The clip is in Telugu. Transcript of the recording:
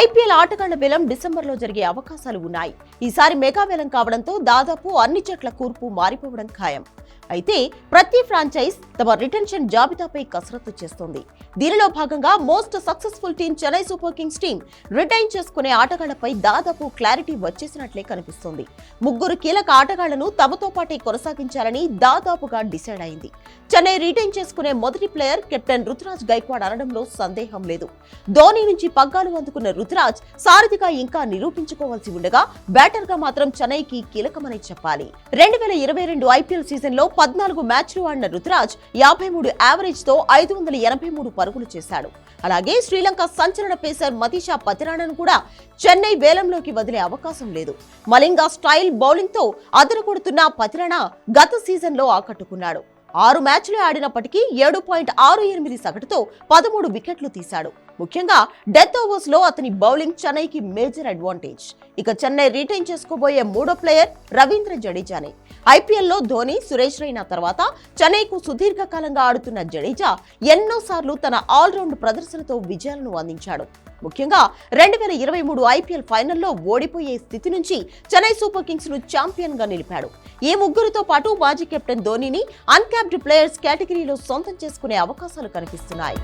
ఐపీఎల్ ఆటగాళ్ళ వేలం డిసెంబర్లో జరిగే అవకాశాలు ఉన్నాయి. ఈసారి మెగా కావడంతో దాదాపు అన్ని జట్ల కూర్పు మారిపోవడం ఖాయం. అయితే ప్రతి ఫ్రాంచైజ్ తమ రిటెన్షన్ జాబితాపై కసరత్తు చేస్తోంది. దీనిలో భాగంగా most successful team Chennai super kings team retain చేసుకునే ఆటగాళ్ళపై దాదాపు క్లారిటీ వచ్చేసినట్లే కనిపిస్తోంది. ముగ్గురు కీలక ఆటగాళ్ళను తమతో పాటే కొనసాగించాలని దాదాపుగా డిసైడ్ అయింది. చెన్నై రిటైన్ చేసుకునే మొదటి ప్లేయర్ కెప్టెన్ రుతురాజ్ గైక్వాడ్ అనడంలో సందేహం లేదు. ధోని నుంచి పగ్గాలు అందుకున్న రుతురాజ్ సారథిగా ఇంకా నిరూపించుకోవాల్సి ఉండగా బ్యాటర్గా మాత్రం చెన్నైకి కీలకమని చెప్పాలి. రెండు వేల ఇరవై రెండు ఐపీఎల్ సీజన్లో పద్నాలుగు మ్యాచ్లు ఆడిన రుతురాజ్ యాభై మూడు యావరేజ్తో ఐదు వందల ఎనభై మూడు పరుగులు చేశాడు. అలాగే శ్రీలంక సంచలన పేసర్ మతీషా పతిరాణను కూడా చెన్నై వేలంలోకి వదిలే అవకాశం లేదు. మలింగా స్టైల్ బౌలింగ్తో అదరగొడుతున్న పతిరాణ గత సీజన్లో ఆకట్టుకున్నాడు. ఆరు మ్యాచ్లు ఆడినప్పటికీ ఏడు పాయింట్ ఆరు ఎనిమిది సగటుతో పదమూడు వికెట్లు తీశాడు. ముఖ్యంగా డెత్ ఓవర్స్లో అతని బౌలింగ్ చెన్నైకి మేజర్ అడ్వాంటేజ్. ఇక చెన్నై రిటైన్ చేసుకోబోయే మూడో ప్లేయర్ రవీంద్ర జడేజానే. ఐపీఎల్లో ధోని సురేష్ రైనా తర్వాత చెన్నైకు సుదీర్ఘకాలంగా ఆడుతున్న జడేజా ఎన్నోసార్లు తన ఆల్రౌండ్ ప్రదర్శనతో విజయాలను అందించాడు. ముఖ్యంగా రెండు వేల ఇరవై మూడు ఐపీఎల్ ఫైనల్లో ఓడిపోయే స్థితి నుంచి చెన్నై సూపర్ కింగ్స్ను ఛాంపియన్గా నిలిపాడు. ఈ ముగ్గురితో పాటు మాజీ కెప్టెన్ ధోనిని అన్క్యాప్డ్ ప్లేయర్స్ కేటగిరీలో సొంతం చేసుకునే అవకాశాలు కనిపిస్తున్నాయి.